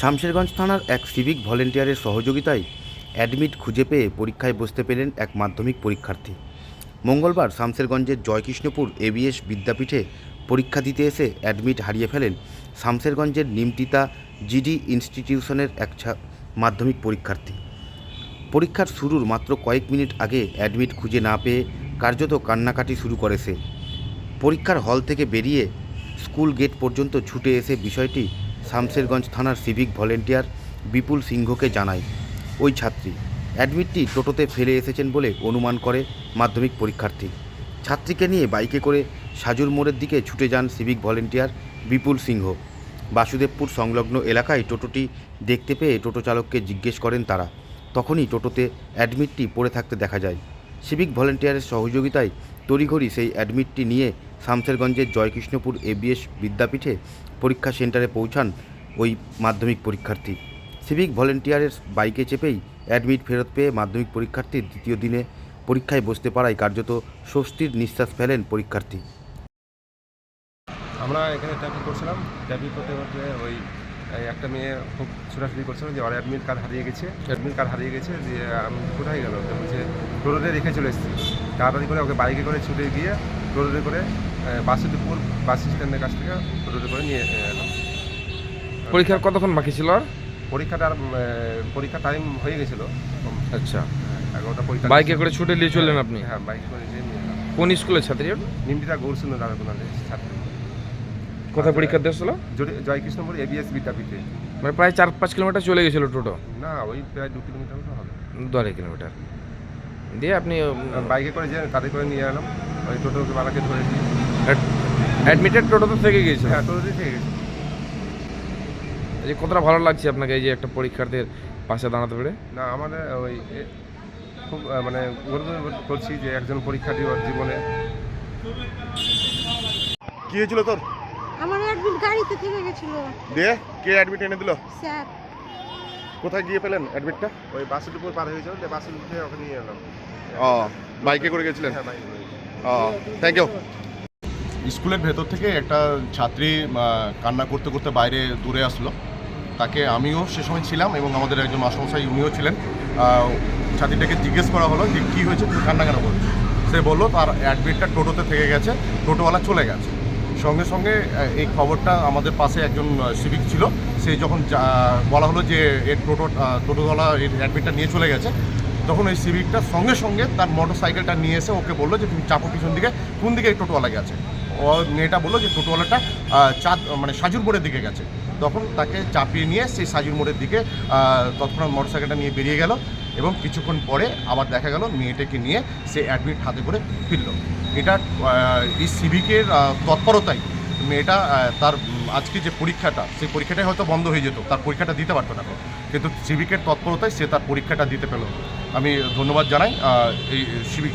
শামশেরগঞ্জ থানার এক সিভিক ভলেন্টিয়ারের সহযোগিতায় অ্যাডমিট খুঁজে পেয়ে পরীক্ষায় বসতে পেলেন এক মাধ্যমিক পরীক্ষার্থী। মঙ্গলবার শামশেরগঞ্জের জয়কৃষ্ণপুর এবিএস বিদ্যাপীঠে পরীক্ষা দিতে এসে অ্যাডমিট হারিয়ে ফেলেন শামশেরগঞ্জের নিমটিতা জিডি ইনস্টিটিউশনের এক মাধ্যমিক পরীক্ষার্থী। পরীক্ষার শুরুর মাত্র কয়েক মিনিট আগে অ্যাডমিট খুঁজে না পেয়ে কার্যত কান্নাকাটি শুরু করে সে। পরীক্ষার হল থেকে বেরিয়ে স্কুল গেট পর্যন্ত ছুটে এসে বিষয়টি শামশেরগঞ্জ থানার সিভিক ভলেন্টিয়ার বিপুল সিংহকে জানায়, ওই ছাত্রী অ্যাডমিটটি টোটোতে ফেলে এসেছেন বলে অনুমান করে মাধ্যমিক পরীক্ষার্থী। ছাত্রীকে নিয়ে বাইকে করে সাজুর মোড়ের দিকে ছুটে যান সিভিক ভলেন্টিয়ার বিপুল সিংহ। বাসুদেবপুর সংলগ্ন এলাকায় টোটোটি দেখতে পেয়ে টোটো চালককে জিজ্ঞেস করেন তারা। তখনই টোটোতে অ্যাডমিটটি পড়ে থাকতে দেখা যায়। সিভিক ভলেন্টিয়ারের সহযোগিতায় তড়িঘড়ি সেই অ্যাডমিটটি নিয়ে শামশেরগঞ্জের জয়কৃষ্ণপুর এবিএস বিদ্যাপীঠে পরীক্ষা সেন্টারে পৌঁছান ওই মাধ্যমিক পরীক্ষার্থী। সিভিক ভলেন্টিয়ারের বাইকে চেপেই অ্যাডমিট ফেরত পেয়ে মাধ্যমিক পরীক্ষার্থীর দ্বিতীয় দিনে পরীক্ষায় বসতে পারায় কার্যত স্বস্তির নিঃশ্বাস ফেলেন পরীক্ষার্থী। আমরা এখানে ট্রাফিক করছিলাম। ট্রাফিক করতে করতে ওই একটা মেয়ে খুব ছোটাছুটি করছিল যে ওর অ্যাডমিট কার্ড হারিয়ে গেছে। অ্যাডমিট কার্ড হারিয়ে গেছে যে, আমি কোথায় গেল বলছে টোটোতে রেখে চলে এসেছি। তাড়াতাড়ি করে ওকে বাইকে করে ছুটে গিয়ে টোটোতে করে বাসুদেবপুর বাস স্ট্যান্ডের কাছ থেকে টোটোতে করে নিয়ে এলাম। পরীক্ষার কতক্ষণ বাকি ছিল আর? পরীক্ষাটা আর পরীক্ষা টাইম হয়ে গেছিল। আচ্ছা। এগারোটা পরীক্ষা বাইকে করে ছুটে নিয়ে চললেন আপনি? হ্যাঁ বাইকে করে নিয়ে কোন স্কুলের ছাত্রী? নিমটিটা গৌরসুন্দর রাধাকুনালের ছাত্রী। কোথায় পরীক্ষা দিয়েছিল জয়- জয়কৃষ্ণপুর এবিএস বিদ্যাপীঠে। মানে প্রায় চার পাঁচ কিলোমিটার চলে গেছিল টোটো? না ওই প্রায় দু কিলোমিটার মতো হবে। দু আড়াই কিলোমিটার। দিয়ে আপনি বাইকে করে যে তাদের করে নিয়ে এলাম। ওই টোটো বালাকে ধরে দিয়ে অ্যাডমিটেড টোটোতে থেকে গিয়েছিল হ্যাঁ টোটো দিয়ে থেকে গেছি এই যে কতটা ভালো লাগছে আপনাকে এই যে একটা পরীক্ষার্থীর পাশে দাঁড়াতে পেরে? না আমাদের ওই খুব মানে গর্ব করছি যে একজন পরীক্ষার্থী ওর জীবনে। কি হয়েছিল তোর? আমার অ্যাডমিট গাড়িতে থেকে গেছিল। দিয়ে কে অ্যাডমিট এনে দিল? স্যার। কোথায় গিয়ে পেলেন অ্যাডমিটটা ওই বাসুলিপুর পার হয়েছিল যে বাসুলিপুর থেকে ওকে নিয়ে এলাম। ও বাইকে করে গেছিলেন? হ্যাঁ বাইকে ও থ্যাংক ইউ স্কুলের ভেতর থেকে একটা ছাত্রী কান্না করতে করতে বাইরে দূরে আসলো। তাকে আমিও সে সময় ছিলাম এবং আমাদের একজন মাসমশাই উনিও ছিলেন। ছাত্রীটাকে জিজ্ঞেস করা হলো যে, কী হয়েছে? তুমি কান্না কেন করছ? সে বলল, তার অ্যাডমিটটা টোটোতে থেকে গেছে, টোটোওয়ালা চলে গেছে। সঙ্গে সঙ্গে এই খবরটা আমাদের পাশে একজন সিভিক ছিল। সে যখন বলা হলো যে এর টোটো টোটোওয়ালা এর অ্যাডমিটটা নিয়ে চলে গেছে, তখন ওই সিভিকটা সঙ্গে সঙ্গে তার মোটর সাইকেলটা নিয়ে এসে ওকে বলল যে, তুমি চাপো পিছন দিকে, কোন দিকে এই টোটোওয়ালা গেছে? ও মেয়েটা বলল যে টোটোওয়ালাটা চাঁদ মানে সাজুর মোড়ের দিকে গেছে। তখন তাকে চাপিয়ে নিয়ে সেই সাজুর মোড়ের দিকে তৎক্ষণাৎ মোটর সাইকেলটা নিয়ে বেরিয়ে গেল এবং কিছুক্ষণ পরে আবার দেখা গেল মেয়েটাকে নিয়ে সে অ্যাডমিট হাতে করে ফিরল। এটা এই সিভিকের তৎপরতাই। মেয়েটা তার আজকে যে পরীক্ষাটা, সেই পরীক্ষাটাই হয়তো বন্ধ হয়ে যেত, তার পরীক্ষাটা দিতে পারতো না। কিন্তু সিভিকের তৎপরতায় সে তার পরীক্ষাটা দিতে পেল। আমি ধন্যবাদ জানাই এই সিভিক